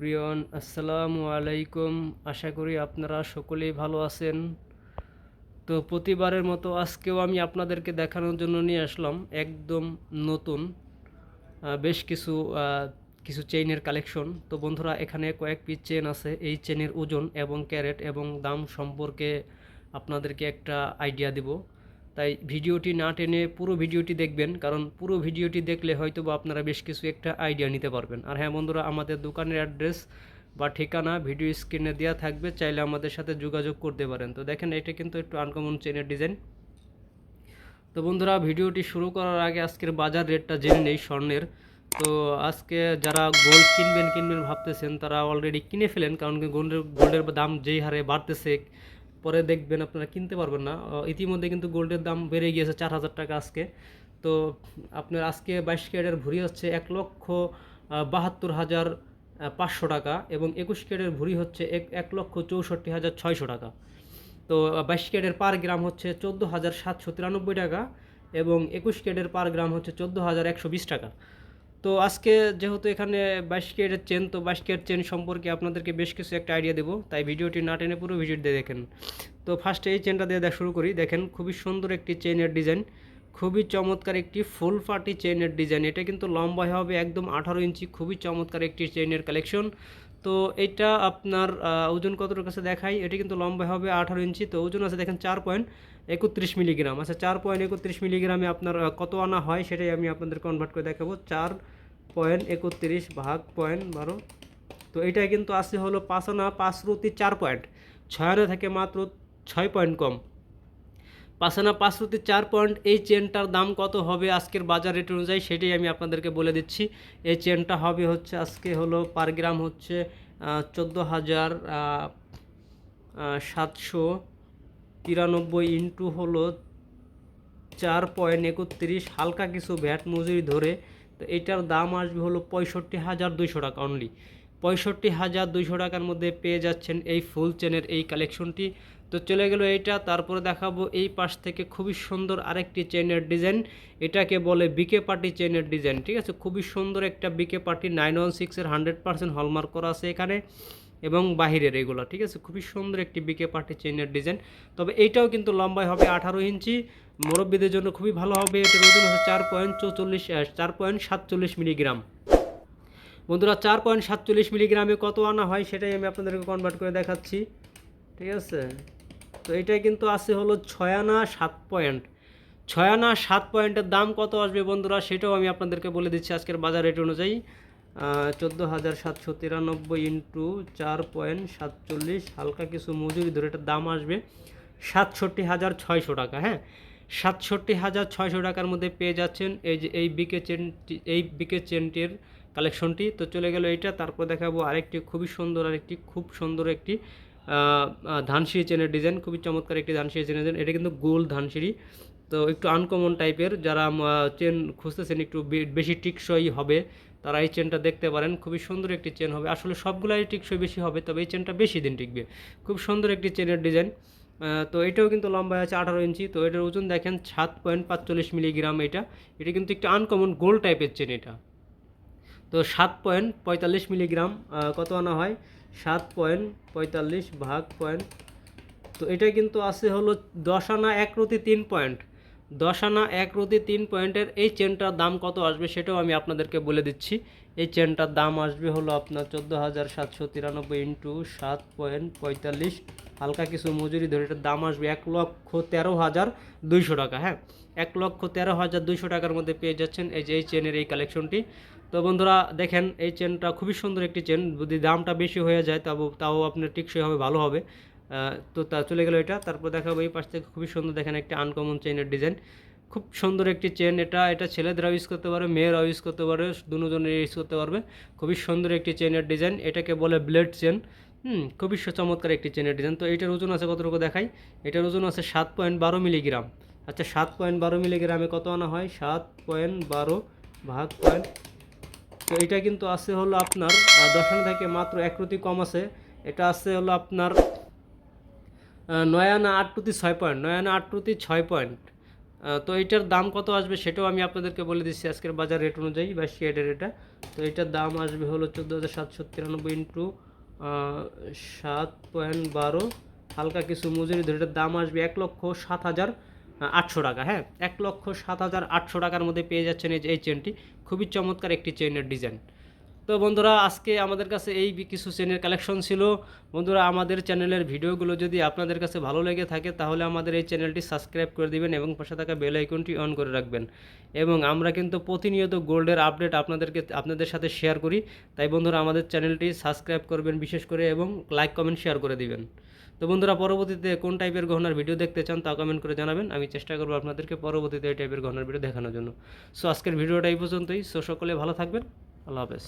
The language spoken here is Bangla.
প্রিয়ন, আসসালামু আলাইকুম। আশা করি আপনারা সকলেই ভালো আছেন। তো প্রতিবারের মতো আজকেও আমি আপনাদেরকে দেখানোর জন্য নিয়ে আসলাম, একদম নতুন বেশ কিছু কিছু চেইনের কালেকশন তো বন্ধুরা, এখানে কয়েক পিস চেন আছে। এই চেনের ওজন এবং ক্যারেট এবং দাম সম্পর্কে আপনাদেরকে একটা আইডিয়া দিব। তাই ভিডিওটি না টেনে পুরো ভিডিওটি দেখবেন, কারণ পুরো ভিডিওটি দেখলে হয়তো বা আপনারা বেশ কিছু একটা আইডিয়া নিতে পারবেন। আর হ্যাঁ বন্ধুরা, আমাদের দোকানের অ্যাড্রেস বা ঠিকানা ভিডিও স্ক্রিনে দেওয়া থাকবে, চাইলে আমাদের সাথে যোগাযোগ করতে পারেন। তো দেখেন, এটা কিন্তু একটু আনকমন চেনের ডিজাইন। তো বন্ধুরা, ভিডিওটি শুরু করার আগে আজকের বাজার রেটটা জেনে নেই স্বর্ণের। তো আজকে যারা গোল্ড কিনবেন কিনবেন ভাবতেছেন, তারা অলরেডি কিনে ফেলেন, কারণ গোল্ডের গোল্ডের দাম যেই হারে বাড়তেছে পরে দেখবেন আপনারা কিনতে পারবেন না। ইতিমধ্যে কিন্তু গোল্ডের দাম বেড়ে গিয়েছে চার হাজার টাকা আজকে। তো আপনার আজকে বাইশ ক্যারেটের ভরি হচ্ছে এক লক্ষ বাহাত্তর হাজার পাঁচশো টাকা এবং একুশ ক্যারেটের ভরি হচ্ছে এক এক লক্ষ চৌষট্টি হাজার ছয়শো টাকা। তো বাইশ ক্যারেটের পার গ্রাম হচ্ছে চোদ্দ হাজার সাতশো তিরানব্বই টাকা এবং একুশ ক্যারেটের পার গ্রাম হচ্ছে চোদ্দ হাজার একশো বিশ টাকা। তো আজকে যেহেতু এখানে বাইশ চেন তো বাইশ চেন সম্পর্কে আপনাদেরকে বেশ কিছু একটা আইডিয়া দেবো। তাই ভিডিওটি না টেনে পুরো ভিডিও দিয়ে দেখেন। তো ফার্স্টে এই চেনটা দিয়ে দেখা, শুরু করি। দেখেন, খুবই সুন্দর একটি চেনের ডিজাইন খুবই চমৎকার একটি ফুল পার্টি চেনের ডিজাইন এটা কিন্তু লম্বায় হবে একদম আঠারো ইঞ্চি। খুবই চমৎকার একটি চেনের কালেকশন তো এটা আপনার ওজন কতটার কাছে দেখাই। এটা কিন্তু লম্বা হবে আঠারো ইঞ্চি। তো ওজন আছে দেখেন চার পয়েন্ট একত্রিশ মিলিগ্রাম। আচ্ছা চার পয়েন্ট একত্রিশ মিলিগ্রামে আপনার কত আনা হয় সেটাই আমি আপনাদের কনভার্ট করে দেখাবো। চার পয়েন্ট একত্রিশ ভাগ পয়েন্ট বারো। তো এটা কিন্তু আসে হলো পাঁচ আনা, পাঁচ রুতি চার পয়েন্ট। ছয় আনা থেকে মাত্র ছয় পয়েন্ট কম। পাঁচ আনা, পাঁচ রুতি চার পয়েন্ট, এই চেনটার দাম কত হবে আজকের বাজার রেট অনুযায়ী সেটাই আমি আপনাদেরকে বলে দিচ্ছি। এই চেনটা হবে হচ্ছে আজকে হলো পার গ্রাম হচ্ছে চোদ্দ হাজার সাতশো তিরানব্বই ইন্টু হলো চার পয়েন্ট একত্রিশ, হালকা কিছু ভ্যাট মজুরি ধরে, তো এটার দাম আসবে হলো পঁয়ষট্টি হাজার দুইশো টাকা অনলি পঁয়ষট্টি হাজার দুইশো টাকার মধ্যে পেয়ে যাচ্ছেন এই ফুল চেনের এই কালেকশনটি। তো চলে গেল এইটা, তারপরে দেখাবো এই পাশ থেকে খুবই সুন্দর আরেকটি চেনের ডিজাইন। এটাকে বলে বিকে পার্টি চেনের ডিজাইন, ঠিক আছে? খুবই সুন্দর একটা বিকে পার্টি, নাইন ওয়ান সিক্সের হান্ড্রেড পার্সেন্ট হলমার্ক করা আছে এখানে। এবং বাহিরের এগুলো, ঠিক আছে? খুবই সুন্দর একটি বিকে পার্টি চেনের ডিজাইন তবে এইটাও কিন্তু লম্বায় হবে আঠারো ইঞ্চি। মুরব্বীদের জন্য খুবই ভালো হবে। এটার ওজন হচ্ছে চার পয়েন্ট চৌচল্লিশ চার পয়েন্ট সাতচল্লিশ মিলিগ্রাম। বন্ধুরা, চার পয়েন্ট সাতচল্লিশ মিলিগ্রামে কত আনা হয় সেটাই আমি আপনাদেরকে কনভার্ট করে দেখাচ্ছি। ঠিক আছে? তো এটাই কিন্তু আছে হলো ছয় আনা সাত পয়েন্ট ছয় আনা সাত পয়েন্টের দাম কত আসবে বন্ধুরা সেটাও আমি আপনাদেরকে বলে দিচ্ছি আজকের বাজার রেট অনুযায়ী। চোদ্দ হাজার সাতশো তিরানব্বই ইন্টু চার পয়েন্ট সাতচল্লিশ, হালকা কিছু মজুরি ধরে এটার দাম আসবে সাতষট্টি হাজার ছয়শো টাকা হ্যাঁ? সাতষট্টি হাজার ছয়শো টাকার মধ্যে পেয়ে যাচ্ছেন এই যে, এই বিকে চেনটি এই বিকে চেনটির কালেকশনটি তো চলে গেল এইটা, তারপর দেখাবো আরেকটি খুবই সুন্দর, আরেকটি খুব সুন্দর একটি ধানসিঁড়ি চেনের ডিজাইন খুবই চমৎকার একটি ধানসিঁড়ি চেনের ডিজাইন এটা কিন্তু গোল ধানসিঁড়ি। তো একটু আনকমন টাইপের যারা চেন খুঁজতেছেন একটু বেশি টিকসই হবে, তারা এই চেনটা দেখতে পারেন। খুবই সুন্দর একটি চেন হবে। আসলে সবগুলাই টিকসই বেশি হবে, তবে এই চেনটা বেশি দিন টিকবে। খুব সুন্দর একটি চেনের ডিজাইন তো এটাও কিন্তু লম্বা আছে আঠারো ইঞ্চি। তো এটার ওজন দেখেন, সাত পয়েন্ট পাঁচচল্লিশ মিলিগ্রাম এটা। এটা কিন্তু একটু আনকমন গোল টাইপের চেন এটা। তো সাত পয়েন্ট পঁয়তাল্লিশ মিলিগ্রাম কত আনা হয়? সাত পয়েন্ট পঁয়তাল্লিশ ভাগ পয়েন্ট তো এটা কিন্তু আছে হলো দশ আনা এক রতি তিন পয়েন্ট দশ আনা এক রতি তিন পয়েন্টের এই চেনটার দাম কত আসবে সেটাও আমি আপনাদেরকে বলে দিচ্ছি। এই চেনটার দাম আসবে হলো আপনার চোদ্দ হাজার সাতশো তিরানব্বই ইন্টু সাত পয়েন্ট পঁয়তাল্লিশ। হালকা কিছু মজুরি ধরে এটার দাম আসবে এক লক্ষ তেরো হাজার দুইশো টাকা হ্যাঁ? এক লক্ষ তেরো হাজার দুইশো টাকার মধ্যে পেয়ে যাচ্ছেন এই যে এই চেনের এই কালেকশনটি। তো বন্ধুরা, দেখেন এই চেনটা খুবই সুন্দর একটি চেন। যদি দামটা বেশি হয়ে যায় তাও তাও আপনার টিকসই হবে, ভালো হবে। তো তা চলে গেল এটা। তারপর দেখাবো এই পাশ থেকে খুবই সুন্দর দেখেন একটা আনকমন চেনের ডিজাইন খুব সুন্দর একটি চেন এটা। এটা ছেলেদেরাও ইউজ করতে পারে মেয়েরাও ইউজ করতে পারে দুজনের ইউজ করতে পারবে। খুবই সুন্দর একটি চেনের ডিজাইন এটাকে বলে ব্লেড চেন হুম খুবই চমৎকার একটি চেনের ডিজাইন তো এটার ওজন আছে কতটুকু দেখাই? এটার ওজন আছে সাত পয়েন্ট বারো মিলিগ্রাম আচ্ছা সাত পয়েন্ট বারো মিলিগ্রামে কত আনা হয়? সাত পয়েন্ট বারো ভাগ পয়েন্ট তো এটা কিন্তু আছে হলো আপনার আহ, দশ থেকে মাত্র এক কম আছে। এটা আছে হলো আপনার আহ, নয় আনা আট প্রতি ছয় পয়েন্ট নয় আনা আট প্রতি ছয় পয়েন্ট। তো এটার দাম কত আসবে সেটাও আমি আপনাদেরকে বলে দিচ্ছি আজকের বাজার রেট অনুযায়ী বা শেডের এটা তো এটার দাম আসবে হলো চোদ্দ হাজার সাতশো তিরানব্বই ইন্টু সাত পয়েন্ট বারো। হালকা কিছু মজুরি ধরে এটার দাম আসবে এক লক্ষ সাত হাজার আটশো টাকা হ্যাঁ? এক লক্ষ সাত হাজার আটশো টাকার মধ্যে পেয়ে যাচ্ছেন এই চেনটি খুবই চমৎকার একটি চেনের ডিজাইন তো বন্ধুরা, আজকে আমাদের কাছে এই কিছু চেনের কালেকশন ছিল। বন্ধুরা, আমাদের চ্যানেলের ভিডিওগুলো যদি আপনাদের কাছে ভালো লেগে থাকে, তাহলে আমাদের এই চ্যানেলটি সাবস্ক্রাইব করে দিবেন এবং পাশে থাকা বেল আইকনটি অন করে রাখবেন। এবং আমরা কিন্তু প্রতিনিয়ত গোল্ডের আপডেট আপনাদেরকে, আপনাদের সাথে শেয়ার করি। তাই বন্ধুরা, আমাদের চ্যানেলটি সাবস্ক্রাইব করবেন বিশেষ করে এবং লাইক কমেন্ট শেয়ার করে দিবেন। তো বন্ধুরা, পরবর্তীতে কোন টাইপের গহনার ভিডিও দেখতে চান তা কমেন্ট করে জানাবেন। আমি চেষ্টা করব আপনাদেরকে পরবর্তীতে এই টাইপের গহনার ভিডিও দেখানোর জন্য। সো আজকের ভিডিওটা এই পর্যন্তই। সো সকলে ভালো থাকবেন। আল্লাহ হাফেজ।